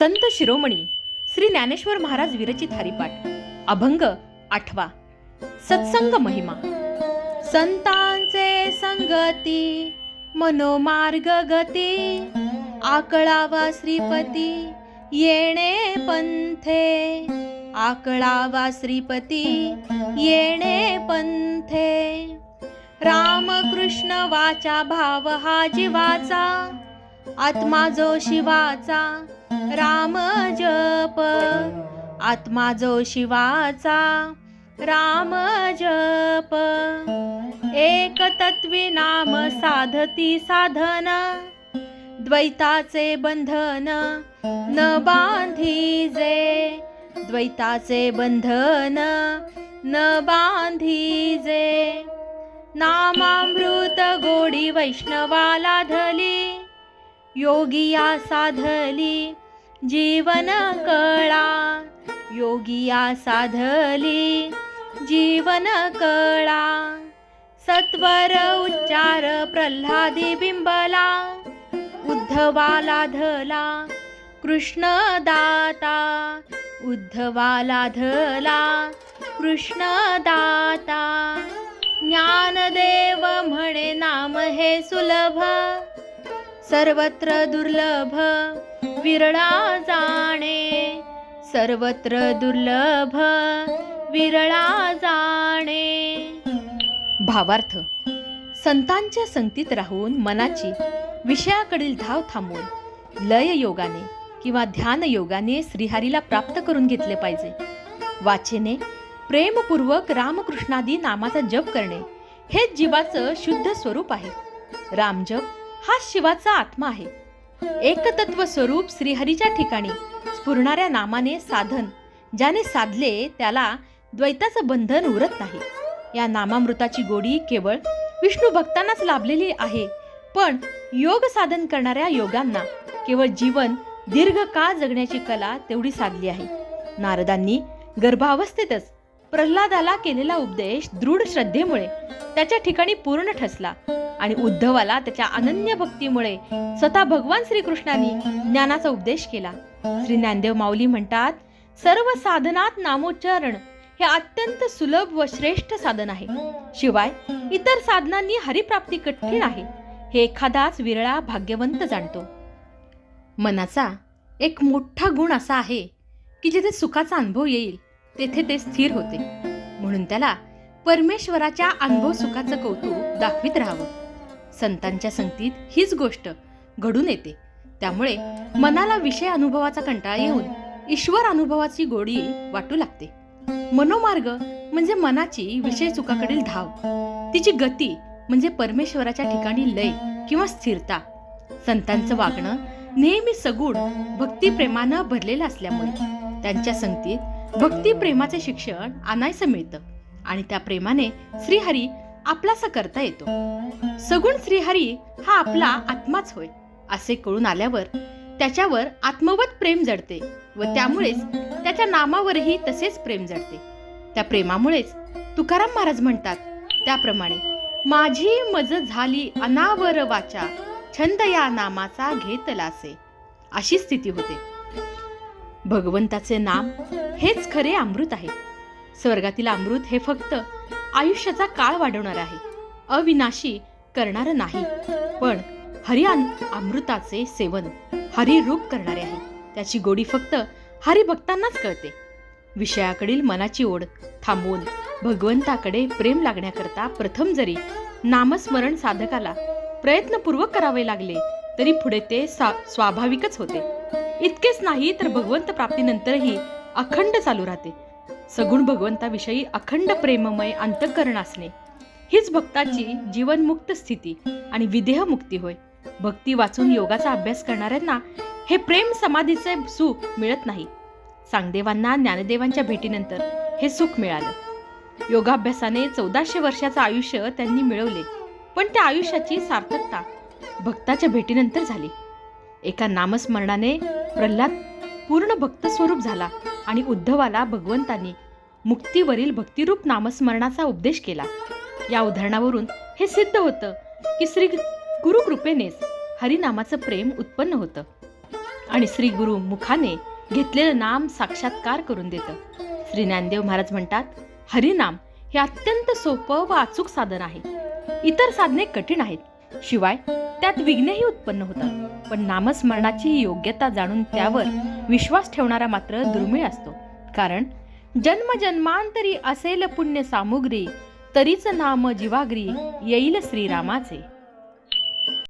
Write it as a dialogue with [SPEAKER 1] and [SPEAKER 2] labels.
[SPEAKER 1] संत शिरोमणी श्री ज्ञानेश्वर महाराज विरचित हरिपाठ. अभंग आठवा. सत्संग महिमा. संतांचे संगती मनोमार्ग गती आकळावा श्रीपती येणे पंथे. आकळावा श्रीपती येणे पंथे. रामकृष्ण वाचा भाव हा जीवाचा. आत्मा जो शिवाचा राम जप. आत्मा जो शिवाचा राम जप. एक तत्वी नाम साधती साधन द्वैताचे बंधन न बांधीजे. द्वैताचे बंधन न बांधीजे. नामामृत गोडी वैष्णवाला धली योगिया साधली जीवन कळा. योगिया साधली. जीवन कळा. सत्वर उच्चार प्रल्हादी बिंबला. उद्धवाला धला. कृष्ण दाता उद्धवाला धला. कृष्ण दाता ज्ञानदेव म्हणे नाम हे सुलभ. सर्वत्र दुर्लभ विरळा जाणे. सर्वत्र दुर्लभ विरळा जाणे. भावार्थ संतांच्या संगतीत राहून मनाची विषयाकडील धाव थांबवून लय योगाने किंवा ध्यान योगाने श्रीहरीला प्राप्त करून घेतले पाहिजे. वाचेने प्रेमपूर्वक रामकृष्णादी नामाचा जप करणे हेच जीवाचं शुद्ध स्वरूप आहे. रामजप हा शिवाचा आत्मा आहे. एकतत्व स्वरूप श्रीहरीच्या ठिकाणी स्फुरणाऱ्या नामाने साधन ज्याने साधले त्याला द्वैताचं बंधन उरत नाही. या नामामृताची गोडी केवळ विष्णू भक्तांनाच लाभलेली आहे पण योग साधन करणाऱ्या योगांना केवळ जीवन दीर्घ काळ जगण्याची कला तेवढी साधली आहे. नारदांनी गर्भावस्थेतच प्रल्हादाला केलेला उपदेश दृढ श्रद्धेमुळे त्याच्या ठिकाणी पूर्ण ठसला. आणि उद्धवाला त्याच्या अनन्य भक्तीमुळे स्वतः भगवान श्रीकृष्णांनी ज्ञानाचा उपदेश केला. श्री ज्ञानदेव माऊली म्हणतात सर्व साधनात नामोच्चारण हे अत्यंत सुलभ व श्रेष्ठ साधन आहे. शिवाय इतर साधनांनी हरिप्राप्ती कठीण आहे. हे एखादाच विरळा भाग्यवंत जाणतो. मनाचा एक मोठा गुण असा आहे की जिथे सुखाचा अनुभव येईल तेथे ते स्थिर होते. म्हणून त्याला परमेश्वराच्या अनुभव सुखाचं कौतुक दाखवित राहावं. संतांच्या संगतीत हीच गोष्ट घडून येते. त्यामुळे मनाला विषय अनुभवाचा कंटाळा येऊन ईश्वर अनुभवाची गोडी वाटू लागते. मनोमार्ग म्हणजे मनाची विषय सुखाकडील धाव. तिची गती म्हणजे परमेश्वराच्या ठिकाणी लय किंवा स्थिरता. संतांचं वागणं नेहमी सगुण भक्तिप्रेमानं भरलेलं असल्यामुळे त्यांच्या संगतीत भक्ती प्रेमाचे शिक्षण आणायचं मिळतं आणि त्या प्रेमाने श्रीहरी आपलासा करता येतो. सगुण श्रीहरी हा आपला आत्माच होय असे कळून आल्यावर त्याच्यावर आत्मवत प्रेम जडते व त्यामुळेच त्याच्या नामावरही तसेच प्रेम जडते. त्या प्रेमामुळेच तुकाराम महाराज म्हणतात त्याप्रमाणे माझी मज झाली अनावर वाचा छंद या नामाचा घेतलासे. अशी स्थिती होते. भगवंताचे नाम हेच खरे अमृत आहे. स्वर्गातील अमृत हे फक्त आयुष्याचा काळ वाढवणार आहे. अविनाशी करणार नाही. पण हरि अमृताचे सेवन हरिरूप करणारे आहे. त्याची गोडी फक्त हरिभक्तांनाच कळते. विषयाकडील मनाची ओढ थांबवून भगवंताकडे प्रेम लागण्याकरता प्रथम जरी नामस्मरण साधकाला प्रयत्नपूर्वक करावे लागले तरी पुढे ते स्वाभाविकच होते. इतकेच नाही तर भगवंत प्राप्तीनंतरही अखंड चालू राहते. सगुण भगवंताविषयी अखंड प्रेममय अंतकरण असणे. हीच भक्ताची जीवनमुक्त स्थिती आणि विदेह मुक्ती होय. भक्ती वाचून योगाचा अभ्यास करणाऱ्यांना हे प्रेम समाधीचे सुख मिळत नाही. सांगदेवांना ज्ञानदेवांच्या भेटीनंतर हे सुख मिळालं. योगाभ्यासाने चौदाशे वर्षाचं आयुष्य त्यांनी मिळवले पण त्या आयुष्याची सार्थकता भक्ताच्या भेटीनंतर झाली. एका नामस्मरणाने प्रल्हाद पूर्ण भक्त स्वरूप झाला. आणि उद्धवाला भगवंतांनी मुक्तीवरील भक्तिरूप नामस्मरणाचा उपदेश केला. या उदाहरणावरून हे सिद्ध होतं की श्री गुरुकृपेनेच हरिनामाचं प्रेम उत्पन्न होतं आणि श्री गुरु मुखाने घेतलेलं नाम साक्षात्कार करून देतं. श्री ज्ञानदेव महाराज म्हणतात हरिनाम हे अत्यंत सोपं व अचूक साधन आहे. इतर साधने कठीण आहेत. शिवाय त्यात विघ्नही उत्पन्न होतात. पण नामस्मरणाची योग्यता जाणून त्यावर विश्वास ठेवणारा मात्र दुर्मिळ असतो. कारण जन्म जन्मांतरी असेल पुण्य सामुग्री तरीच नाम जीवाग्री येईल श्रीरामाचे.